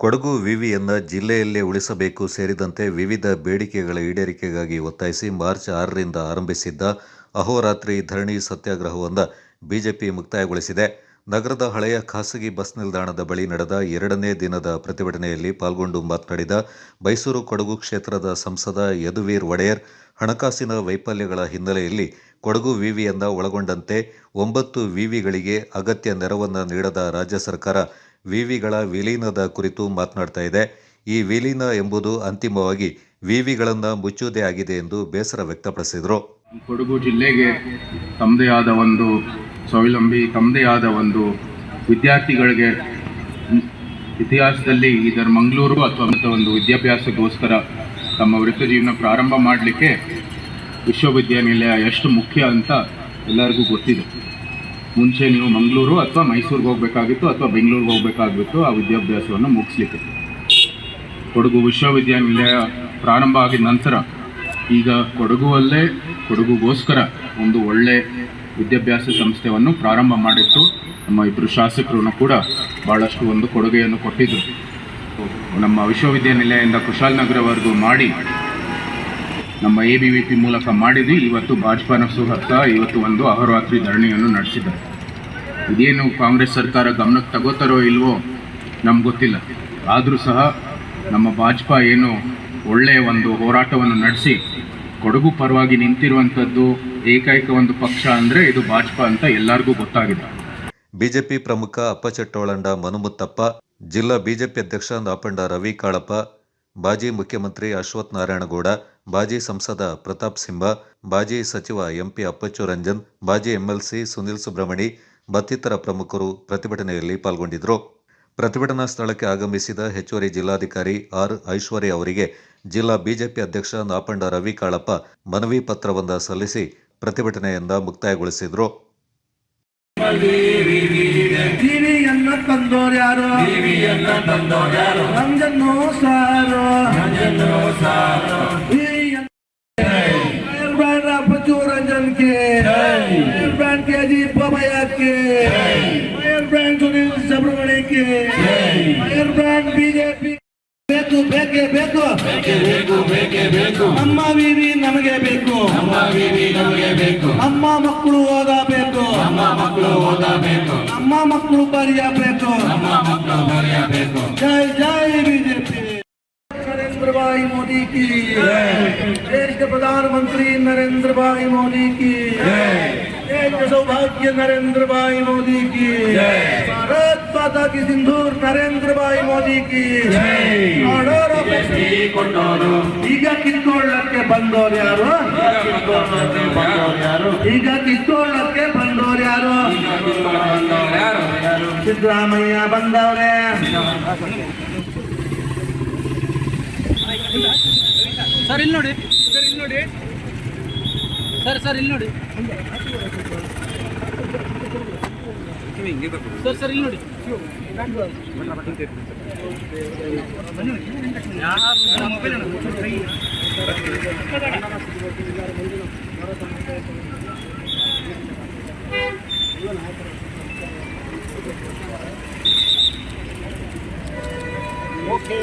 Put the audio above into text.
ಕೊಡಗು ವಿವಿಯನ್ನ ಜಿಲ್ಲೆಯಲ್ಲೇ ಉಳಿಸಬೇಕು ಸೇರಿದಂತೆ ವಿವಿಧ ಬೇಡಿಕೆಗಳ ಈಡೇರಿಕೆಗಾಗಿ ಒತ್ತಾಯಿಸಿ ಮಾರ್ಚ್ ಆರರಿಂದ ಆರಂಭಿಸಿದ್ದ ಅಹೋರಾತ್ರಿ ಧರಣಿ ಸತ್ಯಾಗ್ರಹವನ್ನು ಬಿಜೆಪಿ ಮುಕ್ತಾಯಗೊಳಿಸಿದೆ. ನಗರದ ಹಳೆಯ ಖಾಸಗಿ ಬಸ್ ನಿಲ್ದಾಣದ ಬಳಿ ನಡೆದ ಎರಡನೇ ದಿನದ ಪ್ರತಿಭಟನೆಯಲ್ಲಿ ಪಾಲ್ಗೊಂಡು ಮಾತನಾಡಿದ ಮೈಸೂರು ಕೊಡಗು ಕ್ಷೇತ್ರದ ಸಂಸದ ಯದುವೀರ್ ಒಡೆಯರ್, ಹಣಕಾಸಿನ ವೈಫಲ್ಯಗಳ ಹಿನ್ನೆಲೆಯಲ್ಲಿ ಕೊಡಗು ವಿವಿಯನ್ನ ಒಳಗೊಂಡಂತೆ ಒಂಬತ್ತು ವಿವಿಗಳಿಗೆ ಅಗತ್ಯ ನೆರವನ್ನು ನೀಡದ ರಾಜ್ಯ ಸರ್ಕಾರ ವಿವಿಗಳ ವಿಲೀನದ ಕುರಿತು ಮಾತನಾಡ್ತಾ ಇದೆ. ಈ ವಿಲೀನ ಎಂಬುದು ಅಂತಿಮವಾಗಿ ವಿವಿಗಳನ್ನು ಮುಚ್ಚುವುದೇ ಆಗಿದೆ ಎಂದು ಬೇಸರ ವ್ಯಕ್ತಪಡಿಸಿದರು. ಕೊಡಗು ಜಿಲ್ಲೆಗೆ ತಮ್ಮದೇ ಆದ ಒಂದು ಸ್ವಾವಲಂಬಿ ತಮ್ಮದೇ ಆದ ಒಂದು ವಿದ್ಯಾರ್ಥಿಗಳಿಗೆ ಇತಿಹಾಸದಲ್ಲಿ ಇದರ ಮಂಗಳೂರು ಅಥವಾ ಒಂದು ವಿದ್ಯಾಭ್ಯಾಸಕ್ಕೋಸ್ಕರ ತಮ್ಮ ವೃತ್ತಿ ಜೀವನ ಪ್ರಾರಂಭ ಮಾಡಲಿಕ್ಕೆ ವಿಶ್ವವಿದ್ಯಾನಿಲಯ ಎಷ್ಟು ಮುಖ್ಯ ಅಂತ ಎಲ್ಲರಿಗೂ ಗೊತ್ತಿದೆ. ಮುಂಚೆ ನೀವು ಮಂಗಳೂರು ಅಥವಾ ಮೈಸೂರಿಗೆ ಹೋಗಬೇಕಾಗಿತ್ತು ಅಥವಾ ಬೆಂಗಳೂರಿಗೆ ಹೋಗಬೇಕಾಗಿತ್ತು ಆ ವಿದ್ಯಾಭ್ಯಾಸವನ್ನು ಮುಗಿಸ್ಲಿಕ್ಕೆ. ಕೊಡಗು ವಿಶ್ವವಿದ್ಯಾನಿಲಯ ಪ್ರಾರಂಭ ಆಗಿದ ನಂತರ ಈಗ ಕೊಡಗುವಲ್ಲೇ ಕೊಡಗುಗೋಸ್ಕರ ಒಂದು ಒಳ್ಳೆ ವಿದ್ಯಾಭ್ಯಾಸ ಸಂಸ್ಥೆಯನ್ನು ಪ್ರಾರಂಭ ಮಾಡಿತ್ತು. ನಮ್ಮ ಇಬ್ಬರು ಶಾಸಕರು ಕೂಡ ಭಾಳಷ್ಟು ಒಂದು ಕೊಡುಗೆಯನ್ನು ಕೊಟ್ಟಿದ್ದರು ನಮ್ಮ ವಿಶ್ವವಿದ್ಯಾನಿಲಯದಿಂದ ಕುಶಾಲನಗರವರೆಗೂ ಮಾಡಿ ನಮ್ಮ ಎ ಬಿ ವಿ ಪಿ ಮೂಲಕ ಮಾಡಿದ್ವಿ ಇವತ್ತು ಭಾಜಪಾನ ಹತ್ತ ಇವತ್ತು ಒಂದು ಅಹೋರಾತ್ರಿ ಧರಣಿಯನ್ನು ನಡೆಸಿದ್ದಾರೆ. ಇದೇನು ಕಾಂಗ್ರೆಸ್ ಸರ್ಕಾರ ಗಮನಕ್ಕೆ ತಗೋತಾರೋ ಇಲ್ವೋ ನಮ್ಗೆ ಗೊತ್ತಿಲ್ಲ. ಆದರೂ ಸಹ ನಮ್ಮ ಭಾಜಪಾ ಏನು ಒಳ್ಳೆಯ ಒಂದು ಹೋರಾಟವನ್ನು ನಡೆಸಿ ಕೊಡಗು ಪರವಾಗಿ ನಿಂತಿರುವಂಥದ್ದು ಏಕೈಕ ಒಂದು ಪಕ್ಷ ಅಂದರೆ ಇದು ಭಾಜಪಾ ಅಂತ ಎಲ್ಲರಿಗೂ ಗೊತ್ತಾಗಿದೆ. ಬಿಜೆಪಿ ಪ್ರಮುಖ ಅಪ್ಪಚಟ್ಟೋಳಂಡ ಮನುಮುತ್ತಪ್ಪ ಜಿಲ್ಲಾ ಬಿಜೆಪಿ ಅಧ್ಯಕ್ಷ ದಾಪಂಡ ರವಿ ಕಾಳಪ್ಪ, ಮಾಜಿ ಮುಖ್ಯಮಂತ್ರಿ ಅಶ್ವಥ್ ನಾರಾಯಣಗೌಡ ಮಾಜಿ ಸಂಸದ ಪ್ರತಾಪ್ ಸಿಂಹ ಮಾಜಿ ಸಚಿವ ಎಂಪಿ ಅಪ್ಪಚ್ಚು ರಂಜನ್ ಮಾಜಿ ಎಂಎಲ್ಸಿ ಸುನಿಲ್ ಸುಬ್ರಹ್ಮಣಿ ಮತ್ತಿತರ ಪ್ರಮುಖರು ಪ್ರತಿಭಟನೆಯಲ್ಲಿ ಪಾಲ್ಗೊಂಡಿದ್ದರು. ಪ್ರತಿಭಟನಾ ಸ್ಥಳಕ್ಕೆ ಆಗಮಿಸಿದ ಹೆಚ್ಚುವರಿ ಜಿಲ್ಲಾಧಿಕಾರಿ ಆರ್ ಐಶ್ವರ್ಯ ಅವರಿಗೆ ಜಿಲ್ಲಾ ಬಿಜೆಪಿ ಅಧ್ಯಕ್ಷ ನಾಪಂಡ ರವಿ ಕಾಳಪ್ಪ ಮನವಿ ಪತ್ರವೊಂದ ಸಲ್ಲಿಸಿ ಪ್ರತಿಭಟನೆಯಿಂದ ಮುಕ್ತಾಯಗೊಳಿಸಿದರು. Ranjan K brand K Ajith Babaiah K fire brand Sunil Subrahmanya K fire BJP BJP. ಬೇಕು ಬೇಕೇ ಬೇಕು. ಬೇಕು ಬೇಕೇ ಬೇಕು ನಮ್ಮ ವಿವಿ ನಮಗೆ ಬೇಕು. ನಮ್ಮ ವಿವಿ ನಮಗೆ ಬೇಕು. ನಮ್ಮ ಮಕ್ಕಳು ಓದಬೇಕು ನಮ್ಮ ಮಕ್ಕಳು ಓದಬೇಕು ನಮ್ಮ ಮಕ್ಕಳು ಬರೆಯಬೇಕು ನಮ್ಮ ಮಕ್ಕಳು ಬರೆಯಬೇಕು ಜೈ ಜೈ ಬಿಜೆಪಿ. नरेंद्र भाई मोदी की देश के प्रधानमंत्री नरेंद्र भाई मोदी की देश के सौभाग्य नरेंद्र भाई मोदी की भारत माता की सिंदूर नरेंद्र भाई मोदी की ಈಗ ಕಿತ್ತೋಳಕ್ಕೆ ಬಂದೋರು ಯಾರು ಈಗ ಕಿತ್ತೋಳಕ್ಕೆ ಯಾರು ಸಿದ್ದರಾಮಯ್ಯ ಬಂದವರೇ ಸರ್ ಇಲ್ಲಿ ನೋಡಿ ಸರ್ ಇಲ್ಲಿ ನೋಡಿ ಸರ್ ಸರ್ ಇಲ್ಲಿ ನೋಡಿ ಸರ್ ಸರ್ ಇಲ್ಲಿ ನೋಡಿ ಓಕೆ